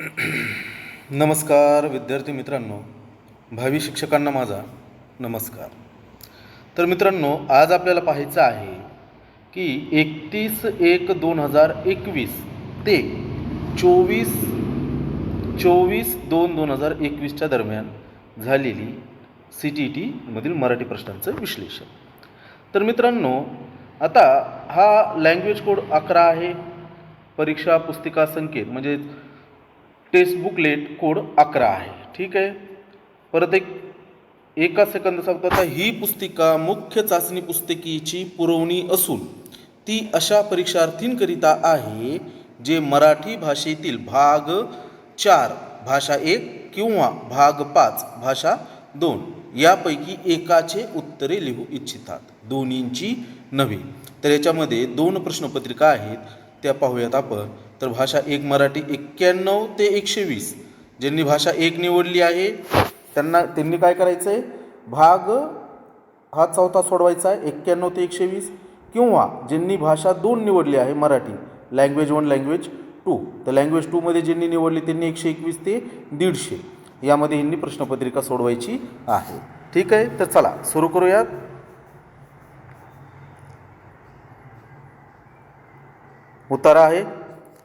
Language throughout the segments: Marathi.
नमस्कार विद्यार्थी मित्रांनो. भावी शिक्षकांना माझा नमस्कार. तर मित्रांनो आज आपल्याला पाहायचं आहे की एकतीस एक दोन हजार एकवीस ते चोवीस चोवीस दोन दोन हजार एकवीसच्या दरम्यान झालेली सी टी टीमधील मराठी प्रश्नांचं विश्लेषण. तर मित्रांनो आता हा लँग्वेज कोड अकरा आहे. परीक्षा पुस्तिका संकेत म्हणजे टेक्स्ट बुकलेट कोड अकरा आहे. ठीक आहे? परत एक एका सेकंदाचा होता आता ही पुस्तिका मुख्य चाचणी पुस्तिकेची पुरवणी असून ती अशा परीक्षार्थींकरिता आहे जे मराठी भाषेतील भाग चार भाषा एक किंवा भाग पाच भाषा दोन यापैकी एकाचे उत्तरे लिहू इच्छितात. दोन्हींची नव्हे. तर याच्यामध्ये दोन प्रश्नपत्रिका आहेत. त्या पाहूयात आपण. तर भाषा एक मराठी एक्क्याण्णव ते एकशे वीस. ज्यांनी भाषा एक निवडली आहे त्यांना त्यांनी काय करायचं आहे भाग हा चौथा सोडवायचा आहे एक्क्याण्णव ते एकशे वीस. किंवा ज्यांनी भाषा दोन निवडली आहे Marathi language one language two तर लँग्वेज टूमध्ये ज्यांनी निवडली त्यांनी एकशे एकवीस ते दीडशे. यामध्ये यांनी प्रश्नपत्रिका सोडवायची आहे. ठीक आहे? तर चला सुरू करूयात. उतारा आहे.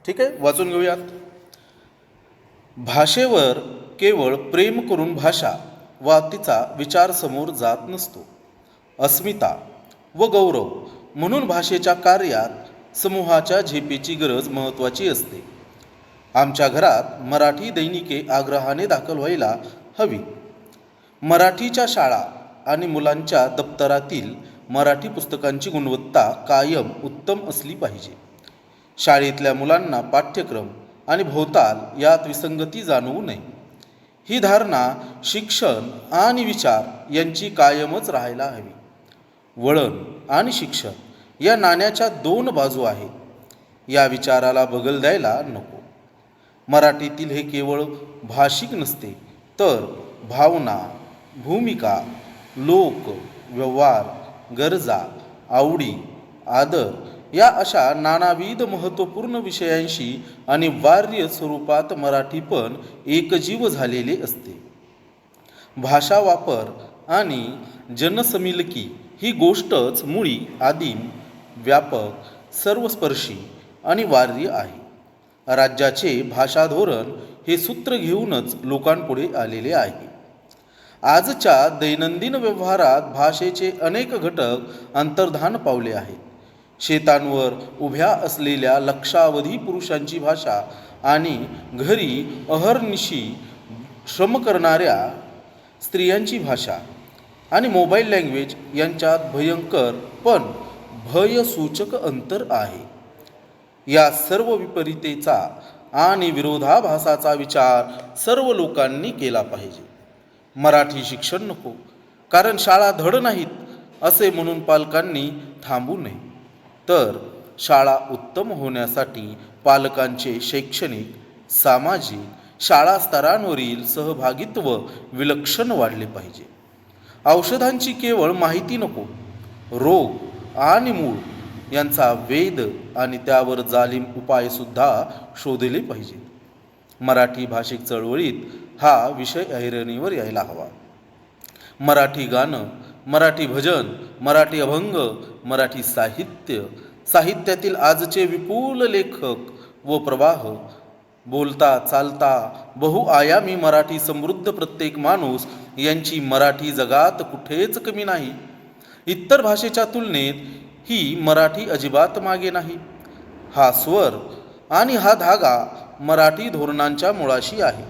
ठीक आहे? वाचून घेऊयात. भाषेवर केवळ प्रेम करून भाषा वा तिचा विचार समोर जात नसतो. अस्मिता व गौरव म्हणून भाषेच्या कार्यात समूहाच्या झेपेची गरज महत्त्वाची असते. आमच्या घरात मराठी दैनिके आग्रहाने दाखल व्हायला हवी. मराठीच्या शाळा आणि मुलांच्या दप्तरातील मराठी पुस्तकांची गुणवत्ता कायम उत्तम असली पाहिजे. शाळेतल्या मुलांना पाठ्यक्रम आणि भोवताल यात विसंगती जाणवू नये. ही धारणा शिक्षण आणि विचार यांची कायमच राहायला हवी. वळण आणि शिक्षण या नाण्याच्या दोन बाजू आहेत. या विचाराला बगल द्यायला नको. मराठीतील हे केवळ भाषिक नसते तर भावना भूमिका लोक व्यवहार गरजा आवडी आदर या अशा नानाविध महत्त्वपूर्ण विषयांशी अनिवार्य स्वरूपात मराठी पण एकजीव झालेले असते. भाषा वापर आणि जनसमिलकी ही गोष्टच मुळी आदिम व्यापक सर्वस्पर्शी अनिवार्य आहे. राज्याचे भाषा धोरण हे सूत्र घेऊनच लोकांपुढे आलेले आहे. आजच्या दैनंदिन व्यवहारात भाषेचे अनेक घटक अंतर्धान पावले आहेत. शेतांवर उभ्या असलेल्या लक्षावधी पुरुषांची भाषा आणि घरी अहर्निशी श्रम करणाऱ्या स्त्रियांची भाषा आणि मोबाईल लँग्वेज यांच्यात भयंकर पण भयसूचक अंतर आहे. या सर्व विपरीतेचा आणि विरोधाभासाचा विचार सर्व लोकांनी केला पाहिजे. मराठी शिक्षण नको कारण शाळा धड नाहीत असे म्हणून पालकांनी थांबू नये. तर शाळा उत्तम होण्यासाठी पालकांचे शैक्षणिक सामाजिक शाळा स्तरांवरील सहभागित्व विलक्षण वाढले पाहिजे. औषधांची केवळ माहिती नको रोग आणि मूळ यांचा वेद आणि त्यावर जालिम उपायसुद्धा शोधले पाहिजे मराठी भाषिक चळवळीत हा विषय ऐरणीवर यायला हवा. मराठी गाणं मराठी भजन मराठी अभंग मराठी साहित्य. साहित्यातील आजचे विपुल लेखक व प्रवाह. बोलता चालता बहुआयामी मराठी समृद्ध प्रत्येक माणूस यांची मराठी जगात कुठेच कमी नाही. इतर भाषेच्या तुलनेत ही मराठी अजिबात मागे नाही. हा स्वर आणि हा धागा मराठी धोरणांच्या मुळाशी आहे.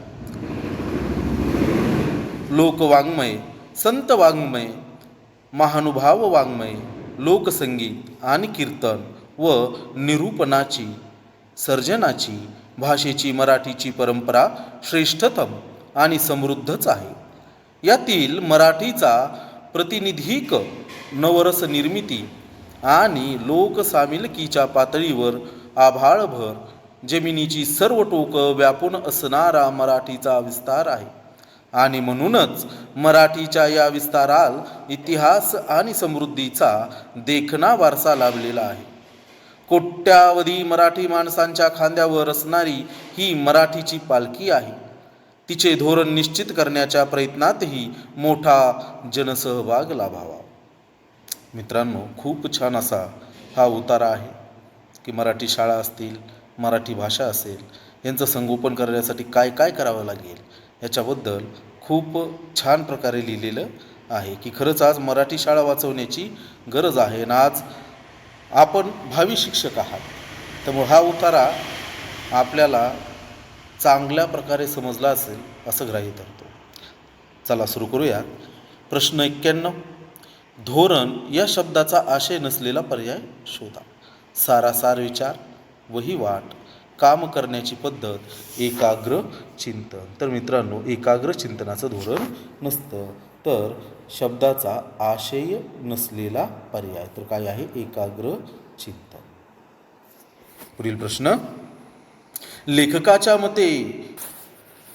लोकवाङ्मय संत वाङ्मय महानुभाव वाङ्मय लोकसंगीत आणि कीर्तन व निरूपणाची सर्जनाची भाषेची मराठीची परंपरा श्रेष्ठतम आणि समृद्धच आहे. यातील मराठीचा प्रतिनिधिक नवरस निर्मिती आणि लोकसामिलकीच्या पातळीवर आभाळभर जमिनीची सर्व टोकं व्यापून असणारा मराठीचा विस्तार आहे. आणि म्हणूनच मराठीच्या या विस्ताराल इतिहास आणि समृद्धीचा देखणा वारसा लाभलेला आहे. कोट्यावधी मराठी माणसांच्या खांद्यावर असणारी ही मराठीची पालखी आहे. तिचे धोरण निश्चित करण्याच्या प्रयत्नातही मोठा जनसहभाग लाभावा. मित्रांनो खूप छान असा हा उतारा आहे की मराठी शाळा असतील मराठी भाषा असेल यांचं संगोपन करण्यासाठी काय काय करावं लागेल याच्याबद्दल खूप छान प्रकारे लिहिलेलं आहे की खरंच आज मराठी शाळा वाचवण्याची गरज आहे आणि आज आपण भावी शिक्षक आहात. त्यामुळे हा उतारा आपल्याला चांगल्या प्रकारे समजला असेल असं ग्राह्य धरतो. चला सुरू करूया. प्रश्न एक्क्याण्णव. धोरण या शब्दाचा आशय नसलेला पर्याय शोधा. सारासार विचार वही वाट. काम करण्याची पद्धत एकाग्र चिंतन. तर मित्रांनो एकाग्र चिंतनाचं धोरण नसतं. तर शब्दाचा आशय नसलेला पर्याय. तर काय आहे? एकाग्र चिंतन. पुढील प्रश्न. लेखकाच्या मते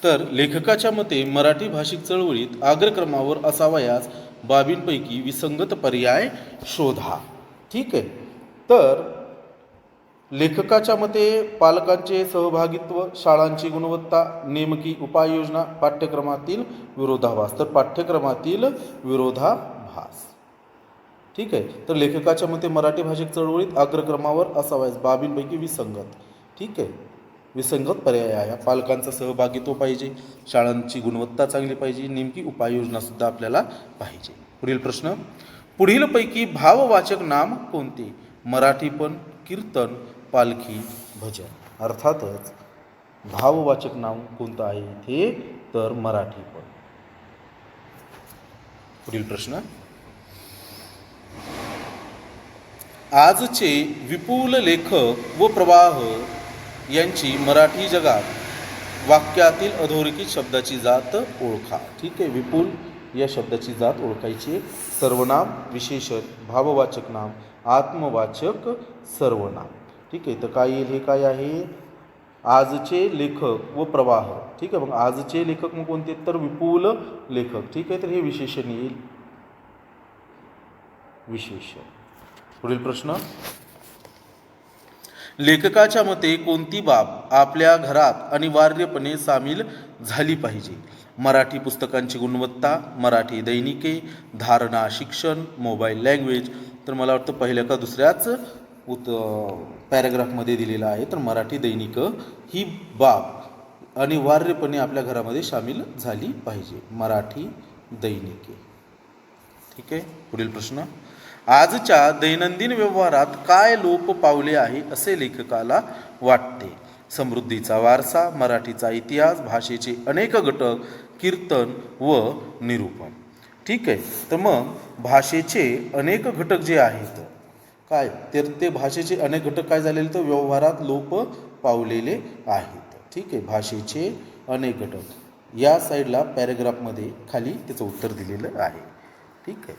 तर लेखकाच्या मते मराठी भाषिक चळवळीत आग्रक्रमावर असावयास बाबींपैकी विसंगत पर्याय शोधा. ठीक आहे? तर लेखकाच्या मते पालकांचे सहभागित्व शाळांची गुणवत्ता नेमकी उपाययोजना पाठ्यक्रमातील विरोधाभास. तर पाठ्यक्रमातील विरोधाभास. ठीक आहे? तर लेखकाच्या मते मराठी भाषिक चळवळीत अग्रक्रमावर असावायच बाबींपैकी विसंगत. ठीक आहे? विसंगत पर्याय आहे. पालकांचा सहभागित्व पाहिजे. शाळांची गुणवत्ता चांगली पाहिजे. नेमकी उपाययोजनासुद्धा आपल्याला पाहिजे. पुढील प्रश्न. पुढीलपैकी भाववाचक नाम कोणते? मराठीपण कीर्तन पालखी भजन. अर्थातच भाववाचक नाव कोणतं आहे इथे? तर मराठी पण. पुढील प्रश्न. आजचे विपुल लेखक व प्रवाह यांची मराठी जगात वाक्यातील अधोरेखित शब्दाची जात ओळखा. ठीक आहे विपुल या शब्दाची जात ओळखायची सर्वनाम विशेषण भाववाचक नाम आत्मवाचक सर्वनाम. ठीक आहे तर काय येईल हे काय आहे? आजचे लेखक व प्रवाह. ठीक आहे मग आजचे लेखक मग कोणते तर विपुल लेखक. ठीक आहे तर हे विशेषण येईल विशेषण. पुढील प्रश्न. लेखकाच्या मते कोणती बाब आपल्या घरात अनिवार्यपणे सामील झाली पाहिजे? मराठी पुस्तकांची गुणवत्ता मराठी दैनिके धारणा शिक्षण मोबाईल लँग्वेज. तर मला वाटतं पहिल्या का दुसऱ्याच उत पॅराग्राफमध्ये दिलेलं आहे. तर मराठी दैनिक ही बाब अनिवार्यपणे आपल्या घरामध्ये सामील झाली पाहिजे. मराठी दैनिके. ठीक आहे? पुढील प्रश्न. आजच्या दैनंदिन व्यवहारात काय लोप पावले आहे असे लेखकाला वाटते? समृद्धीचा वारसा मराठीचा इतिहास भाषेचे अनेक घटक कीर्तन व निरूपण. ठीक आहे? तर मग भाषेचे अनेक घटक जे आहेत काय? तर ते भाषेचे अनेक घटक काय झालेले तर व्यवहारात लोप पावलेले आहेत. ठीक आहे? भाषेचे अनेक घटक. या साईडला पॅरेग्राफमध्ये खाली त्याचं उत्तर दिलेलं आहे. ठीक आहे?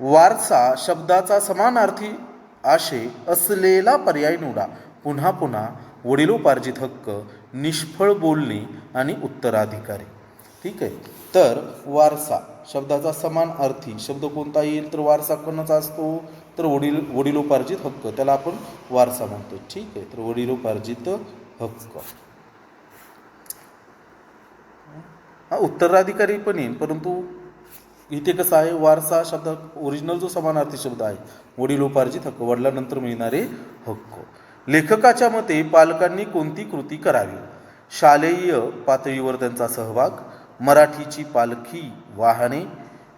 वारसा शब्दाचा समानार्थी आशय असलेला पर्याय निवडा. पुन्हा पुन्हा वडिलोपार्जित हक्क निष्फळ बोलणे आणि उत्तराधिकारी. ठीक आहे? तर वारसा शब्दाचा समान अर्थी शब्द कोणता येईल? तर वारसा कोणाचा असतो? तर वडील वडिलोपार्जित हक्क त्याला आपण वारसा म्हणतो. ठीक आहे? तर वडिलोपार्जित हक्क. हा उत्तराधिकारी पण येईल परंतु इथे कसं आहे वारसा शब्द ओरिजिनल जो समानार्थी शब्द आहे वडिलोपार्जित हक्क वडिलानंतर मिळणारे हक्क. लेखकाच्या मते पालकांनी कोणती कृती करावी? शालेय पातळीवर त्यांचा सहभाग मराठीची पालखी वाहने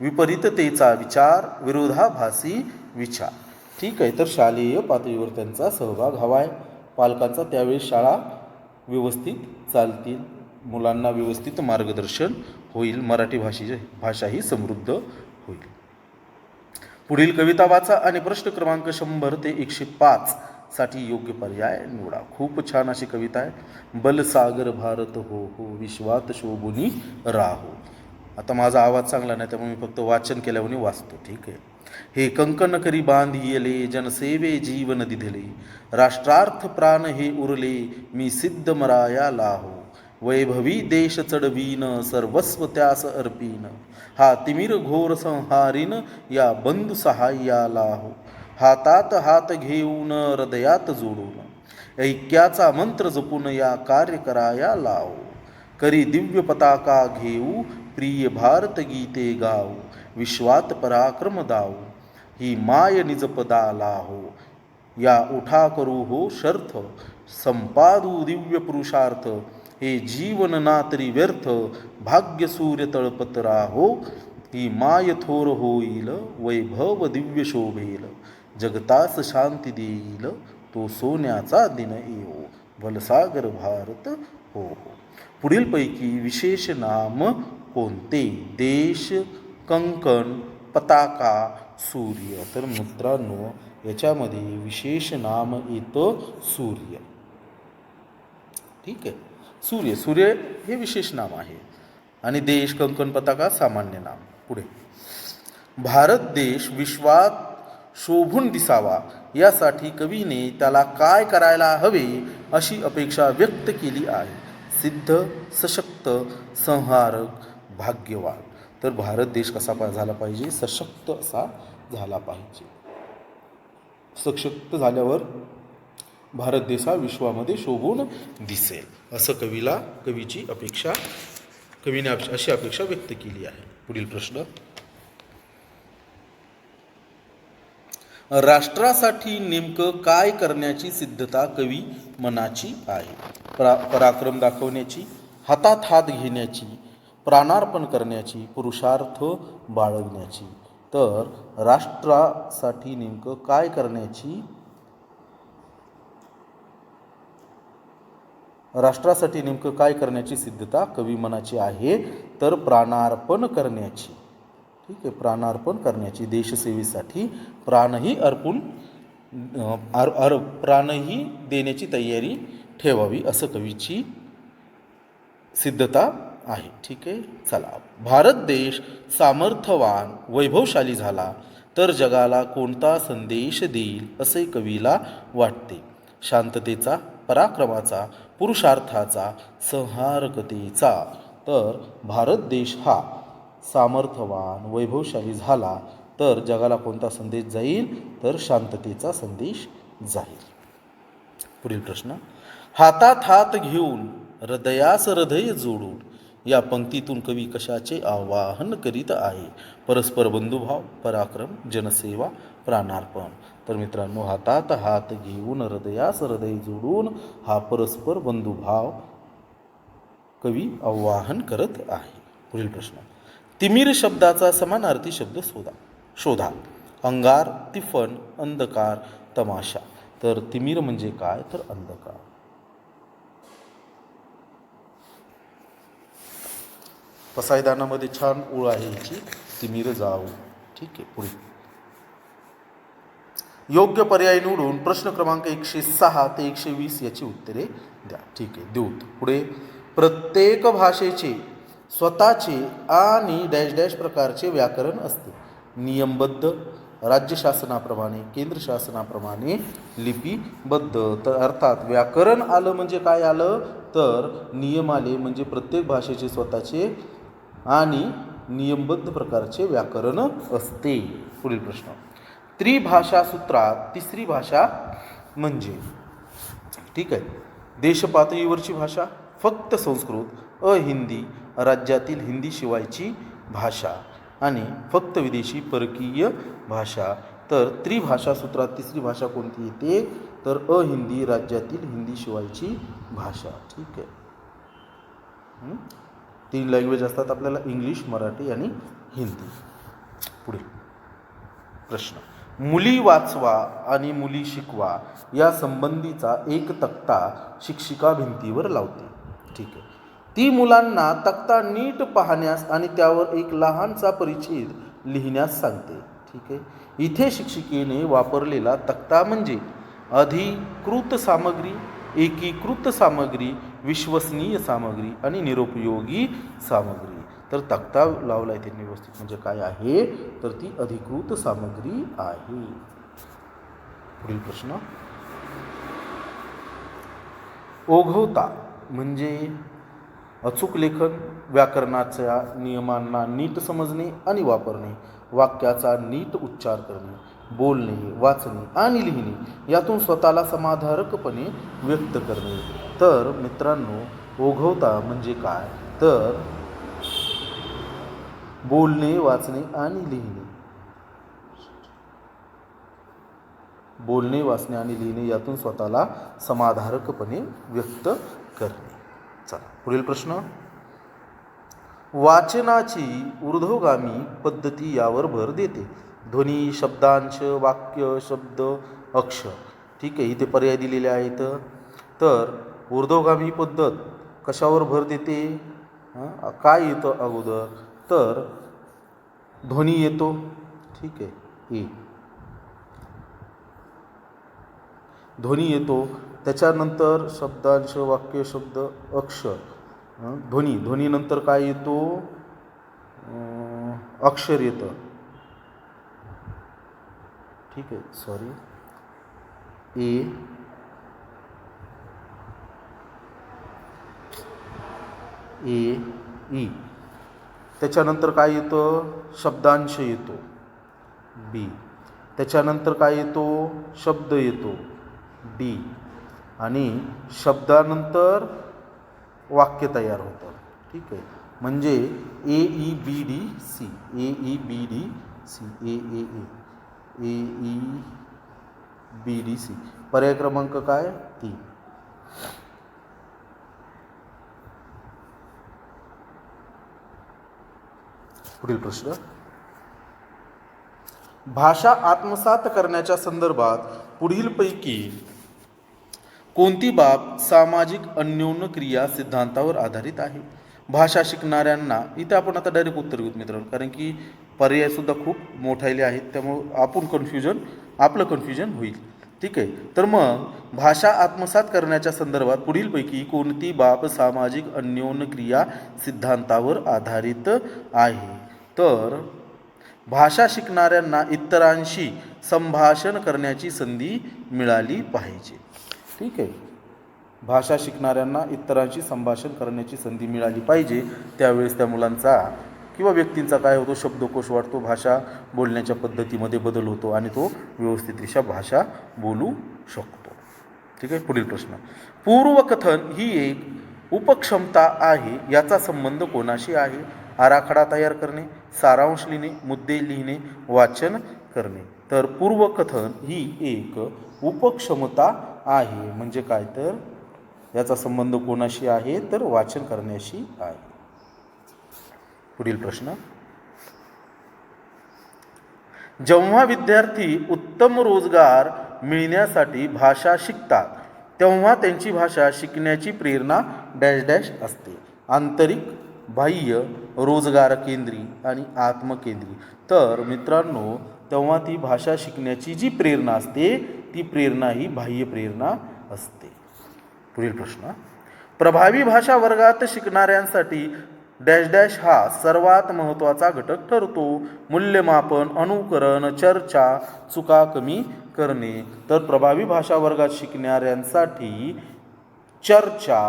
विपरीततेचा विचार विरोधाभासी विचार ठीक आहे तर शालेय पातळीवर त्यांचा सहभाग हवा आहे पालकांचा त्यावेळी शाळा व्यवस्थित चालतील. मुलांना व्यवस्थित मार्गदर्शन होईल. मराठी भाषेची भाषा ही समृद्ध होईल. पुढील कविता वाचा आणि प्रश्न क्रमांक शंभर ते एकशे पाच साठी योग्य पर्याय निवडा. खूप छान अशी कविता आहे. बलसागर भारत हो हो विश्वात शोभुनी राहो. आता माझा आवाज चांगला नाही त्यामुळे मी फक्त वाचन केल्यावर वाचतो. ठीक आहे. हे कंकण करी बांधियले जनसेवे जीवन दिधले राष्ट्रार्थ प्राण हे उरले मी सिद्ध मराया लाहो वैभवी देश चढवीन सर्वस्व त्यास अर्पीन हा तिमिर घोर संहारीन या बंधू सहाय्याला हो हातात हात घेऊन हृदयात जोडून ऐक्याचा मंत्र जपून या कार्य कराया लाव करी दिव्य पताका घेऊ प्रिय भारत गीते गाऊ विश्वात पराक्रम दाऊ. ही माय निजपदा लाहो. या उठा करू हो शर्थ. संपादू दिव्य पुरुषार्थ. हे जीवन ना तरी व्यर्थ. भाग्य सूर्य तळपत राहो. ही माय थोर होईल. वैभव दिव्य शोभेल. जगतास शांती देईल. तो सोन्याचा दिन येवो. भलसागर भारत हो हो. पुढीलपैकी विशेष नाम कोणते? देश कंकण पताका सूर्य. तर मित्रांनो याच्यामध्ये विशेष नाम येतं सूर्य. ठीक आहे? सूर्य. सूर्य हे विशेष नाम आहे. आणि देश कंकण पताका सामान्य नाम. पुढे. भारत देश विश्वात शोभून दिसावा. यासाठी कवीने त्याला काय करायला हवे अशी अपेक्षा व्यक्त केली आहे. सिद्ध सशक्त संहारक भाग्यवान. तर भारत देश कसा पा- झाला पाहिजे? सशक्त असा झाला पाहिजे. सशक्त झाल्यावर भारत देश हा विश्वामध्ये शोभून दिसेल असं कवीला कवीची अपेक्षा कवीने अशी अपेक्षा व्यक्त केली आहे. पुढील प्रश्न. राष्ट्रासाठी नेमकं काय करण्याची सिद्धता कवी मनाची आहे? परा पराक्रम दाखवण्याची हातात हात घेण्याची प्राणार्पण करण्याची पुरुषार्थ बाळगण्याची. तर राष्ट्रासाठी नेमकं काय करण्याची? राष्ट्रासाठी नेमकं काय करण्याची सिद्धता कवी मनाची आहे? तर प्राणार्पण करण्याची. ठीक आहे प्राणार्पण करण्याची. देशसेवेसाठी प्राणही अर्पून अर अर प्राणही देण्याची तयारी ठेवावी असं कवीची सिद्धता आहे. ठीक आहे? चला. भारत देश सामर्थ्यवान वैभवशाली झाला तर जगाला कोणता संदेश देईल असे कवीला वाटते. शांततेचा पराक्रमाचा पुरुषार्थाचा संहारकतेचा. तर भारत देश हा सामर्थ्यवान वैभवशाली झाला तर जगाला कोणता संदेश जाईल? तर शांततेचा संदेश जाईल. पुढील प्रश्न. हातात हात घेऊन हृदयास हृदय जोडून या पंक्तीतून कवी कशाचे आवाहन करीत आहे? परस्पर बंधुभाव पराक्रम जनसेवा प्राणार्पण. तर मित्रांनो हातात हात घेऊन हृदयास हृदय जोडून हा परस्पर बंधुभाव कवी आवाहन करत आहे. पुढील प्रश्न. तिमिर शब्दाचा समानार्थी शब्द शोधा. शोधा. अंगार तिफन अंधकार तमाशा. तर तिमिर म्हणजे काय? तर अंधकार. पसायदानामध्ये छान ओळ आहे याची. तिमिर जाऊ. ठीक आहे पुढे. योग्य पर्याय निवडून प्रश्न क्रमांक एकशे सहा ते एकशे वीस याची उत्तरे द्या. ठीक आहे देऊ. पुढे. प्रत्येक भाषेचे स्वतःचे आणि डॅश डॅश प्रकारचे व्याकरण असते. नियमबद्ध राज्य शासनाप्रमाणे केंद्र शासनाप्रमाणे लिपीबद्ध. तर अर्थात व्याकरण आलं म्हणजे काय आलं? तर नियम आले म्हणजे प्रत्येक भाषेचे स्वतःचे आणि नियमबद्ध प्रकारचे व्याकरण असते. पुढील प्रश्न. त्रिभाषा सूत्रात तिसरी भाषा म्हणजे? ठीक आहे. देशपातळीवरची भाषा फक्त संस्कृत अहिंदी राज्यातील हिंदी शिवायची भाषा आणि फक्त विदेशी परकीय भाषा. तर त्रिभाषा सूत्रात तिसरी भाषा कोणती येते तर अहिंदी राज्यातील हिंदी शिवायची भाषा. ठीक आहे. तीन लँग्वेज असतात आपल्याला इंग्लिश मराठी आणि हिंदी. पुढे. प्रश्न. मुली वाचवा आणि मुली शिकवा या संबंधीचा एक तक्ता शिक्षिका भिंतीवर लावते. ठीक आहे. ती मुलांना तक्ता नीट पाहण्यास आणि त्यावर एक लहानसा परिच्छेद लिहिण्यास सांगते. ठीक आहे. इथे शिक्षिकेने वापरलेला तक्ता म्हणजे अधिकृत सामग्री एकीकृत सामग्री विश्वसनीय सामग्री आणि निरुपयोगी सामग्री. तर तक्ता लावला आहे त्यांनी व्यवस्थित. म्हणजे काय आहे? तर ती अधिकृत सामग्री आहे. पुढील प्रश्न. ओघवता म्हणजे अचूक लेखन व्याकरणाच्या नियमांना नीट समजणे आणि वापरणे वाक्याचा नीट उच्चार करणे. बोलणे वाचणे आणि लिहिणे यातून स्वतःला समाधारकपणे व्यक्त करणे. तर मित्रांनो ओघवता म्हणजे काय? तर बोलणे वाचणे आणि लिहिणे. बोलणे वाचणे आणि लिहिणे यातून स्वतःला समाधारकपणे व्यक्त करणे. चला पुढील प्रश्न. वाचनाची ऊर्ध्वगामी पद्धती यावर भर देते. ध्वनी शब्दांश वाक्य शब्द अक्ष. ठीक आहे इथे पर्याय दिलेले आहेत. तर ऊर्ध्वगामी पद्धत कशावर भर देते? काय येतं अगोदर? तर ध्वनी येतो. ठीक आहे ए. ध्वनी येतो. त्याच्यानंतर शब्दांश वाक्य शब्द अक्ष. ध्वनी. ध्वनीनंतर काय येतो? अक्षर येतं. ठीक आहे सॉरी ए ए ई त्याच्यानंतर काय येतं? शब्दांश येतो. बी त्याच्यानंतर काय येतो? शब्द येतो. डी आणि शब्दानंतर वाक्य तयार होतं. ठीक आहे. म्हणजे A E B D C A E B D C A A A A E B D C. पर्याय क्रमांक काय? तीन. पुढील प्रश्न. भाषा आत्मसात करण्याच्या संदर्भात पुढीलपैकी कोणती बाब सामाजिक अन्योन्य क्रिया सिद्धांतावर आधारित आहे? भाषा शिकणाऱ्यांना इथे आपण आता डायरेक्ट उत्तर घेऊत मित्रांनो. कारण की पर्यायसुद्धा खूप मोठायले आहेत. त्यामुळं आपण कन्फ्युजन आपलं कन्फ्युजन होईल. ठीक आहे? तर मग भाषा आत्मसात करण्याच्या संदर्भात पुढीलपैकी कोणती बाब सामाजिक अन्योन क्रिया सिद्धांतावर आधारित आहे? तर भाषा शिकणाऱ्यांना इतरांशी संभाषण करण्याची संधी मिळाली पाहिजे. ठीक आहे? भाषा शिकणाऱ्यांना इतरांशी संभाषण करण्याची संधी मिळाली पाहिजे. त्यावेळेस त्या मुलांचा किंवा व्यक्तींचा काय होतो शब्दकोश वाढतो भाषा बोलण्याच्या पद्धतीमध्ये बदल होतो आणि तो व्यवस्थितरित्या भाषा बोलू शकतो. ठीक आहे? पुढील प्रश्न. पूर्वकथन ही एक उपक्षमता आहे याचा संबंध कोणाशी आहे? आराखडा तयार करणे सारांश लिहिणे मुद्दे लिहिणे वाचन करणे. तर पूर्वकथन ही एक उपक्षमता आहे. म्हणजे काय तर? याचा संबंध कोणाशी आहे तर वाचन करण्याशी आहे. पुढील प्रश्न. जेव्हा विद्यार्थी उत्तम रोजगार मिळण्यासाठी भाषा शिकतात तेव्हा त्यांची भाषा शिकण्याची प्रेरणा डॅश डॅश असते. आंतरिक बाह्य रोजगार केंद्री आणि आत्मकेंद्री. तर मित्रांनो तेव्हा ती भाषा शिकण्याची जी प्रेरणा असते ती प्रेरणा ही बाह्य प्रेरणा असते. पुढील प्रश्न. प्रभावी भाषा वर्गात शिकणाऱ्यांसाठी डॅश डॅश हा सर्वात महत्त्वाचा घटक ठरतो. मूल्यमापन अनुकरण चर्चा चुका कमी करणे. तर प्रभावी भाषा वर्गात शिकणाऱ्यांसाठी चर्चा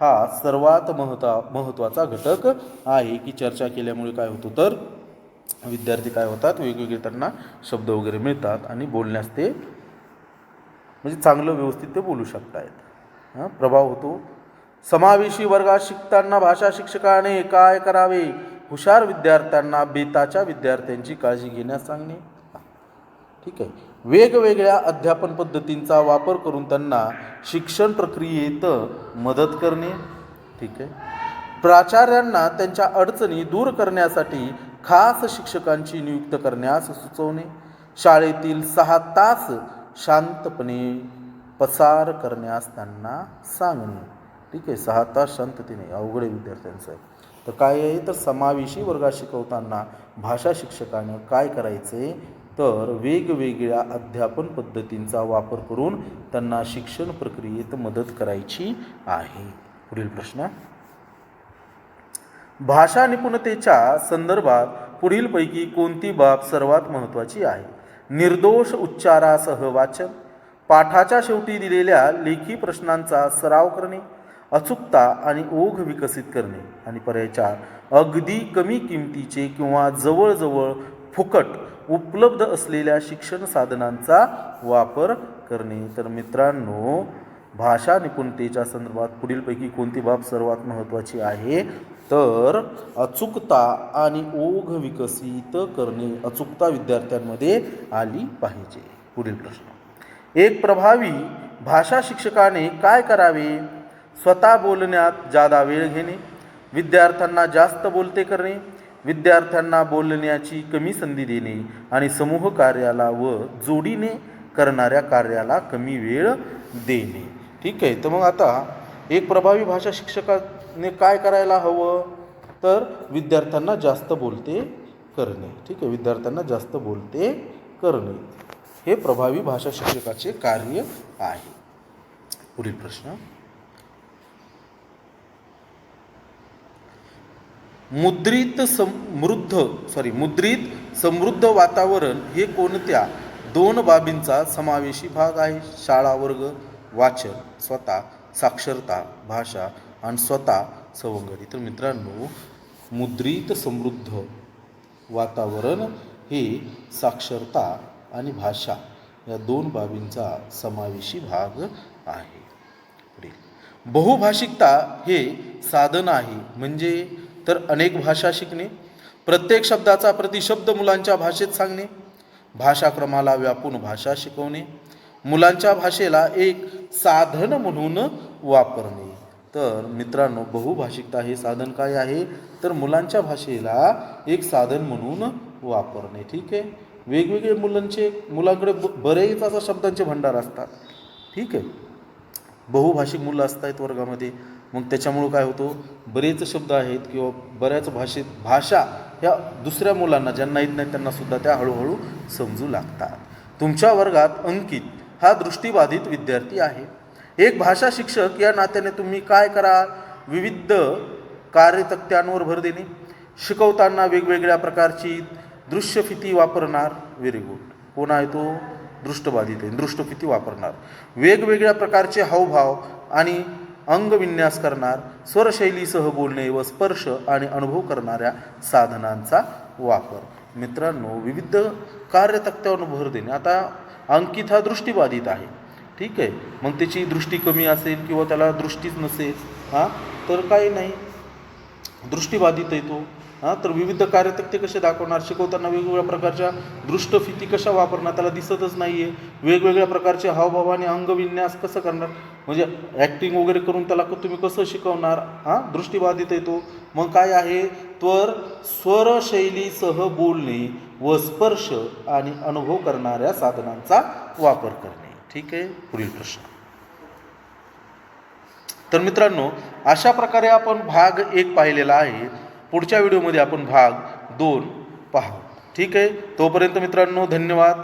हा सर्वात महत्वा महत्त्वाचा घटक आहे. की चर्चा केल्यामुळे काय होतं? तर विद्यार्थी काय होतात? वेगवेगळे त्यांना शब्द वगैरे मिळतात आणि बोलण्यास ते म्हणजे चांगलं व्यवस्थित ते बोलू शकतायत. प्रभाव होतो. समावेशी वर्गात शिकताना भाषा शिक्षकाने काय करावे? हुशार विद्यार्थ्यांना बेताच्या विद्यार्थ्यांची काळजी घेण्यास सांगणे. ठीक आहे. वेगवेगळ्या अध्यापन पद्धतींचा वापर करून त्यांना शिक्षण प्रक्रियेत मदत करणे. ठीक आहे. प्राचार्यांना त्यांच्या अडचणी दूर करण्यासाठी खास शिक्षकांची नियुक्त करण्यास सुचवणे. शाळेतील सहा तास शांतपणे पसार करण्यास त्यांना सांगणे ठीक आहे सहा तास शांततेने अवघड आहे विद्यार्थ्यांचं. तर काय आहे? तर समावेशी वर्गात शिकवताना भाषा शिक्षकानं काय करायचे? तर वेगवेगळ्या अध्यापन पद्धतींचा वापर करून त्यांना शिक्षण प्रक्रियेत मदत करायची आहे. पुढील प्रश्न. भाषा निपुणतेच्या संदर्भात पुढीलपैकी कोणती बाब सर्वात महत्त्वाची आहे? निर्दोष उच्चारासह वाचन पाठाच्या शेवटी दिलेल्या लेखी प्रश्नांचा सराव करणे अचूकता आणि ओघ विकसित करणे आणि पर्याय चार अगदी कमी किमतीचे किंवा जवळजवळ फुकट उपलब्ध असलेल्या शिक्षण साधनांचा वापर करणे. तर मित्रांनो भाषा निपुणतेच्या संदर्भात पुढीलपैकी कोणती बाब सर्वात महत्त्वाची आहे? तर अचूकता आणि ओघ विकसित करणे अचूकता विद्यार्थ्यांमध्ये आली पाहिजे. पुढील प्रश्न. एक प्रभावी भाषा शिक्षकाने काय करावे? स्वतः बोलण्यात जादा वेळ घेणे विद्यार्थ्यांना जास्त बोलते करणे विद्यार्थ्यांना बोलण्याची कमी संधी देणे आणि समूह कार्याला व जोडीने करणाऱ्या कार्याला कमी वेळ देणे. ठीक आहे तर मग आता एक प्रभावी भाषा शिक्षकाने काय करायला हवं? तर विद्यार्थ्यांना जास्त बोलते करणे. ठीक आहे विद्यार्थ्यांना जास्त बोलते करणे. हे प्रभावी भाषा शिक्षकाचे कार्य आहे. पुढील प्रश्न. मुद्रित समृद्ध सॉरी मुद्रित समृद्ध वातावरण हे कोणत्या दोन बाबींचा समावेशी भाग आहे? शाळा वर्ग वाचन स्वतः साक्षरता भाषा आणि स्वतः सवंगडी. तर मित्रांनो मुद्रित समृद्ध वातावरण हे साक्षरता आणि भाषा या दोन बाबींचा समावेशी भाग आहे. पुढील. बहुभाषिकता हे साधन आहे. म्हणजे तर अनेक भाषा शिकणे प्रत्येक शब्दाचा प्रतिशब्द मुलांच्या भाषेत सांगणे भाषाक्रमाला व्यापून भाषा शिकवणे मुलांच्या भाषेला एक साधन म्हणून वापरणे. तर मित्रांनो बहुभाषिकता हे साधन काय आहे? तर मुलांच्या भाषेला एक साधन म्हणून वापरणे. ठीक आहे? वेगवेगळे मुलांचे मुलांकडे ब बरेच असा शब्दांचे भंडार असतात. ठीक आहे? बहुभाषिक मुलं असत आहेत वर्गामध्ये. मग त्याच्यामुळं काय होतो? बरेच शब्द आहेत किंवा बऱ्याच भाषेत भाषा ह्या दुसऱ्या मुलांना ज्यांना येत नाही त्यांना सुद्धा त्या हळूहळू समजू लागतात. तुमच्या वर्गात अंकित हा दृष्टीबाधित विद्यार्थी आहे. एक भाषा शिक्षक या नात्याने तुम्ही काय करा विविध कार्यतक्त्यांवर भर देणे. शिकवताना वेगवेगळ्या प्रकारची दृश्यफिती वापरणार व्हेरी गुड कोण आहे तो? दृष्टबाधित आहे. दृष्टफिती वापरणार. वेगवेगळ्या प्रकारचे हावभाव आणि अंगविन्यास करणार स्वरशैलीसह बोलणे व स्पर्श आणि अनुभव करणाऱ्या साधनांचा वापर. मित्रांनो विविध कार्यतक्त्यावर भर देणे. आता अंकित हा दृष्टीबाधित आहे. ठीक आहे? मग त्याची दृष्टी कमी असेल किंवा त्याला दृष्टीच नसेल हां? तर काही नाही. दृष्टीबाधित आहे तो. हां तर विविध कार्यतक्ते कसे दाखवणार शिकवताना वेगवेगळ्या प्रकारच्या दृष्टफिती कशा वापरणार त्याला दिसतच नाही आहे वेगवेगळ्या प्रकारचे हावभाव आणि अंगविन्यास कसं करणार? म्हणजे ॲक्टिंग वगैरे करून त्याला क- तुम्ही कसं शिकवणार? हां दृष्टीबाधित येतो मग काय आहे? तर स्वरशैलीसह बोलणे व स्पर्श आणि अनुभव करणाऱ्या साधनांचा वापर करणे. ठीक आहे? पुढील प्रश्न. तर मित्रांनो अशा प्रकारे आपण भाग एक पाहिलेला आहे. पुढच्या व्हिडिओमध्ये आपण भाग दोन पाहू. ठीक आहे? तोपर्यंत मित्रांनो धन्यवाद.